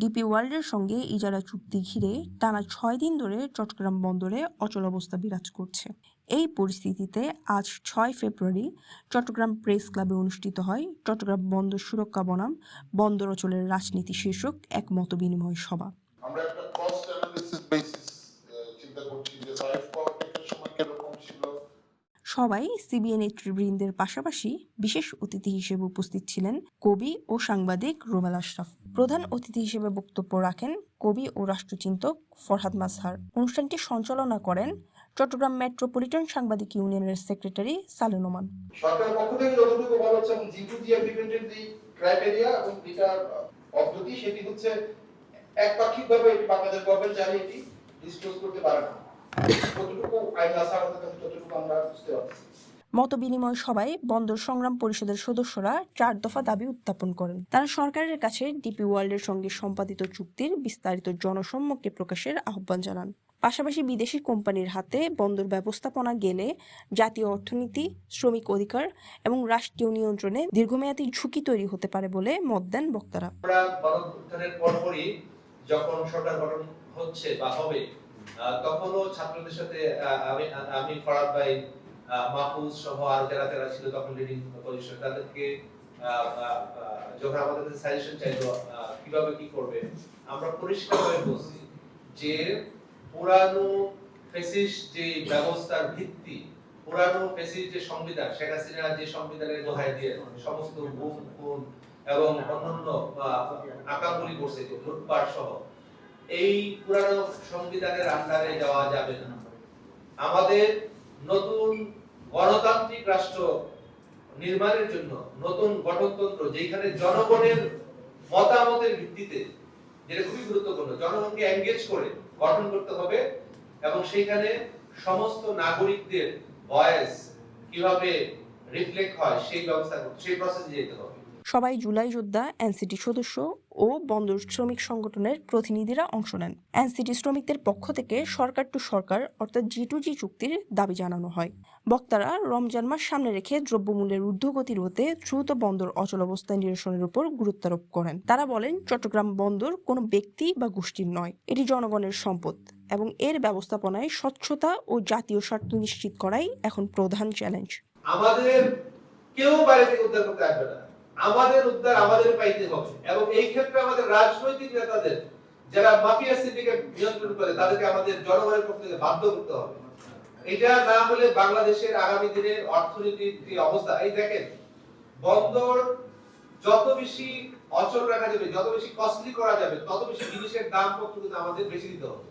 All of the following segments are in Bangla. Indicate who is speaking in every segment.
Speaker 1: ডিপি ওয়ার্ল্ডের সঙ্গে ইজারা চুক্তি ঘিরে টানা ছয় দিন ধরে চট্টগ্রাম বন্দরে অচলাবস্থা বিরাজ করছে। এই পরিস্থিতিতে আজ ছয় ফেব্রুয়ারি চট্টগ্রাম প্রেস ক্লাবে অনুষ্ঠিত হয় চট্টগ্রাম বন্দর সুরক্ষা বনাম বন্দর অচলের রাজনীতি শীর্ষক এক মতবিনিময় সভা। সবাই সিবিএ নেতৃবৃন্দের পাশাপাশি বিশেষ অতিথি হিসেবে উপস্থিত ছিলেন কবি ও সাংবাদিক রুমেল আশরাফ। প্রধান অতিথি হিসেবে বক্তব্য রাখেন কবি ও রাষ্ট্রচিন্তক ফরহাদ মাজহার অনুষ্ঠানটি সঞ্চালনা করেন চট্টগ্রাম মেট্রোপলিটন সাংবাদিক ইউনিয়নের সেক্রেটারি সালে নোমান
Speaker 2: সরকারের পক্ষ থেকে যতটুকু বলা হচ্ছে এবং জিটু জি এগ্রিমেন্টের যে ক্রাইটেরিয়া এবং যেটা পদ্ধতি, সেটি হচ্ছে একপাক্ষিকভাবে এটি বাংলাদেশ গভর্নমেন্ট চাইলে এটি ডিসক্লোজ করতে পারে না। কতটুকু আইন আছে আমাদের কাছে ততটুকু আমরা বুঝতে পারছি?
Speaker 1: মতবিনিময় সভায় বন্দর সংগ্রাম পরিষদের সদস্যরা চার দফা দাবি উত্থাপন করেন। তারা সরকারের কাছে ডিপি ওয়ার্ল্ডের সঙ্গে সম্পাদিত চুক্তির বিস্তারিত জনসম্মুখে প্রকাশের আহ্বান জানান। পাশাপাশি বিদেশি কোম্পানির হাতে বন্দর ব্যবস্থাপনা গেলে জাতীয় অর্থনীতি শ্রমিক অধিকার এবং রাষ্ট্রীয় নিয়ন্ত্রণে দীর্ঘমেয়াদী ঝুঁকি তৈরি হতে পারে বলে মত দেন বক্তারা।
Speaker 3: যখন সরকার গঠন হচ্ছে বা হবে তখনও ছাত্রদের সাথে আমি আমি ফরাদ ভাই মাহফুজ সহ আর যারা যারা ছিল তখন লিডিং পজিশন তাদেরকে যখন আমাদের সাজেশন কীভাবে কি করবে। আমরা পরিষ্কারভাবে বলছি যে পুরানো ফেসিস যে ব্যবস্থার ভিত্তি, পুরানো ফেসিস যে সংবিধান, শেখ হাসিনা যে সংবিধানের দোহাই দিয়ে সমস্ত খুন এবং অন্যান্য আকাঙ্গুলি করছে, লুটপাট সহ এই পুরানো সংবিধানের আন্ডারে যাওয়া যাবে না। আমাদের নতুন গণতান্ত্রিক রাষ্ট্র নির্মাণের জন্য, নতুন গঠনতন্ত্র যেখানে জনগণের মতামতের ভিত্তিতে, যেটা খুবই গুরুত্বপূর্ণ, জনগণকে এঙ্গেজ করে গঠন করতে হবে এবং সেখানে সমস্ত নাগরিকদের ভয়েস কীভাবে রিফ্লেক্ট হয়, সেই ব্যবস্থা, সেই প্রসেসে যেতে হবে।
Speaker 1: সবাই জুলাই যোদ্ধা, এনসিটি সদস্য ও বন্দর শ্রমিক সংগঠনের প্রতিনিধিরা অংশ নেন। এনসিটি শ্রমিকদের পক্ষ থেকে সরকার টু সরকার, অর্থাৎ জি টু জি চুক্তির দাবি জানানো হয়। বক্তারা রমজান মাস সামনে রেখে দ্রব্যমূল্যের ঊর্ধ্বগতি রোধে দ্রুত বন্দর অচলাবস্থা নিরসনের উপর গুরুত্বারোপ করেন। তারা বলেন, চট্টগ্রাম বন্দর কোনো ব্যক্তি বা গোষ্ঠীর নয়, এটি জনগণের সম্পদ এবং এর ব্যবস্থাপনায় স্বচ্ছতা ও জাতীয় স্বার্থ নিশ্চিত করাই এখন প্রধান চ্যালেঞ্জ।
Speaker 3: আমাদের কেউ বাইরে থেকে উদ্ধার করতে আসবে না। আমাদের উদ্ধার আমাদের পাইতে হবে। এবং এই ক্ষেত্রে আমাদের রাজনৈতিক নেতাদের, যারা মাফিয়া সিন্ডিকেট নিয়ন্ত্রণ করে, তাদেরকে আমাদের জনগণের পক্ষ থেকে বাধ্য করতে হবে। এটা না হলে বাংলাদেশের আগামী দিনের অর্থনীতির অবস্থা? এই দেখেন, বন্দর যত বেশি অচল রাখা যাবে, যত বেশি কস্টলি করা যাবে, তত বেশি জিনিসের দাম পত্র কিন্তু আমাদের বেশি দিতে হবে।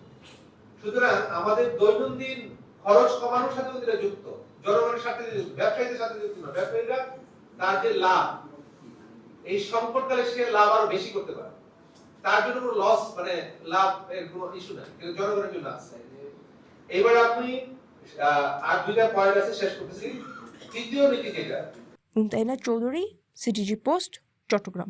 Speaker 3: সুতরাং আমাদের দৈনন্দিন খরচ কমানোর সাথে যুক্ত। জনগণের সাথে, ব্যবসায়ীদের সাথে যুক্ত না। ব্যবসায়ীরা তার যে লাভ এই সংকটকালে সে লাভ আরও বেশি করতে পারে। তার জন্য কোনো লস মানে লাভ এর কোনো ইস্যু নাই, কিন্তু জনগণের জন্য আছে। এবার আপনি আর দুইটা পয়েন্ট আছে, শেষ করতেছি। তৃতীয় নীতি যেটা।
Speaker 1: Chowdhury CTG post Chittagong